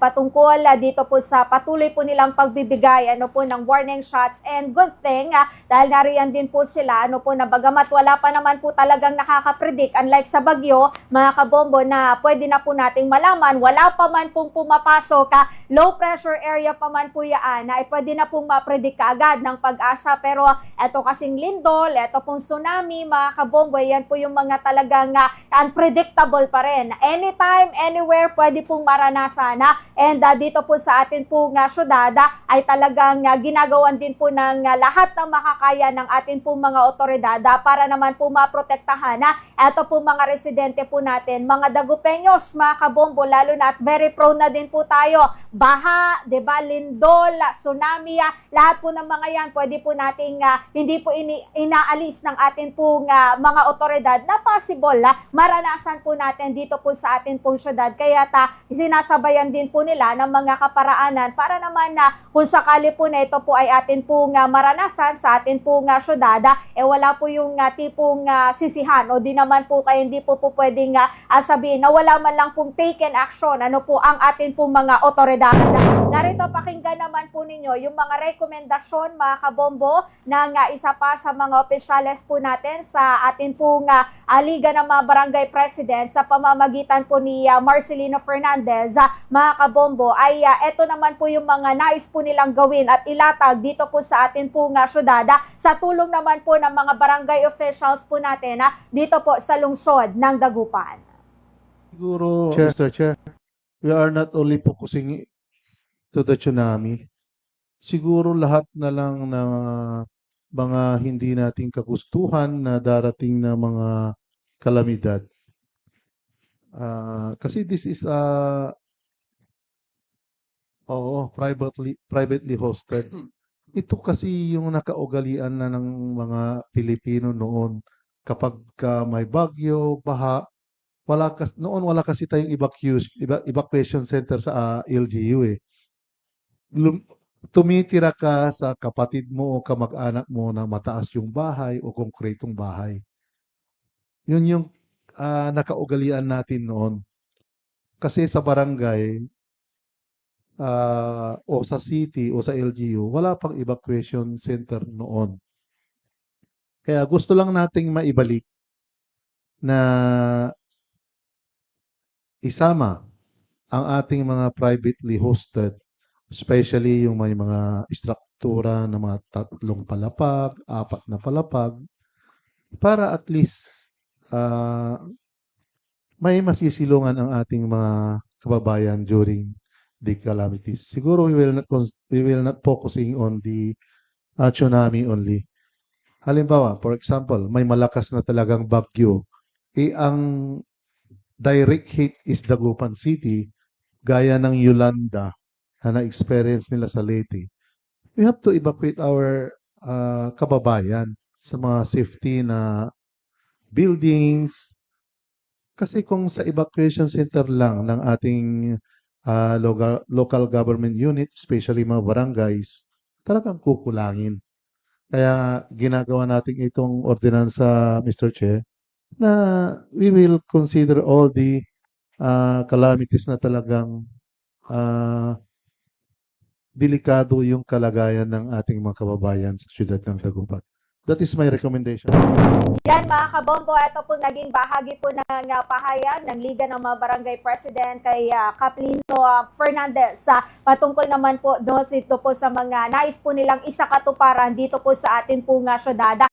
patungkol ah, dito po sa patuloy po nilang pagbibigay ano po ng warning shots and good thing ah, dahil nariyan din po sila ano po na bagamat wala pa naman po talagang nakakapredict unlike sa bagyo mga kabombo na pwede na po nating malaman wala pa man pong pumapasok ka low pressure area pa man po yaan na eh, pwede na pong mapredict kaagad ng pag-asa. Pero eto kasing lindol eto pong tsunami mga kabombo yan po yung mga talagang ah, unpredictable pa rin. Anytime anywhere pwede pong maranasan na and ah, dito po sa atin po nga syudad ah, ay talagang ah, ginagawan din po ng ah, lahat ng makakaya ng atin po mga otoridad ah, para naman po maprotektahan na eto po mga residente po natin mga dagupenyos mga kabombo lalo na at very prone na din po tayo baha, 'di ba, lindol, tsunami, ah, lahat po ng mga 'yan pwede po nating ah, hindi po ini- inaalis ng atin pong ah, mga otoridad na possible ah, maranasan po natin dito po sa atin pong syudad. Kaya ta sinasabayan din po nila ng mga kaparaanan para naman na kung sakali po na ito po ay atin pong ah, maranasan sa atin pong ah, syudad, eh wala po yung ah, tipong ah, sisihan. O di naman po kayo hindi po po pwedeng ah, sabihin na wala man lang pong taken action. Ano po ang atin pong mga otoridad. Narito pakinggan naman po ninyo yung mga rekomendasyon mga kabombo ng ah, isa pa sa mga opisyales po natin sa atin pong ah, Liga ng mga Barangay President sa pamamagitan po ni ah, Marcelino Fernandez. Ah, mga kabombo ay ah, eto naman po yung mga nais po nilang gawin at ilatag dito po sa atin pong uh, syudada sa tulong naman po ng mga barangay officials po natin ah, dito po sa lungsod ng Dagupan. Siguro, Chair. Mr. Chair, we are not only focusing to the tsunami. Siguro lahat na lang na mga hindi nating kagustuhan na darating na mga kalamidad. Ah, kasi this is a oo, privately privately hosted. Ito kasi yung nakaugalian na ng mga Pilipino noon kapag ka may bagyo, baha, wala kas noon wala kasi tayong evacuation eva- evacuation center sa ah, LGU eh. Lum- tumitira ka sa kapatid mo o kamag-anak mo na mataas yung bahay o konkretong bahay. Yun yung ah, nakaugalian natin noon. Kasi sa barangay ah, o sa city o sa LGU, wala pang evacuation center noon. Kaya gusto lang nating maibalik na isama ang ating mga privately hosted, especially yung may mga struktura na mga tatlong palapag, apat na palapag, para at least ah, may masisilungan ang ating mga kababayan during the calamities. Siguro we will not we will not focusing on the ah, tsunami only. Halimbawa, for example, may malakas na talagang bagyo, eh ang direct hit is Dagupan City, gaya ng Yolanda na na-experience nila sa Leyte. We have to evacuate our ah, kababayan sa mga safety na buildings. Kasi kung sa evacuation center lang ng ating ah, local, local government unit, especially mga barangays, talagang kukulangin. Kaya ginagawa natin itong ordinansa, Mr. Chair, na we will consider all the uh, calamities na talagang uh, delikado yung kalagayan ng ating mga kababayan sa siyudad ng Tagumpag. That is my recommendation. Yan mga kabombo, ito po naging bahagi po ng uh, pahayag ng Liga ng mga Barangay President kay uh, Kaplino uh, Fernandez sa patungkol naman po doon ito po sa mga nais po nilang isakatuparan dito po sa atin po nga syudada.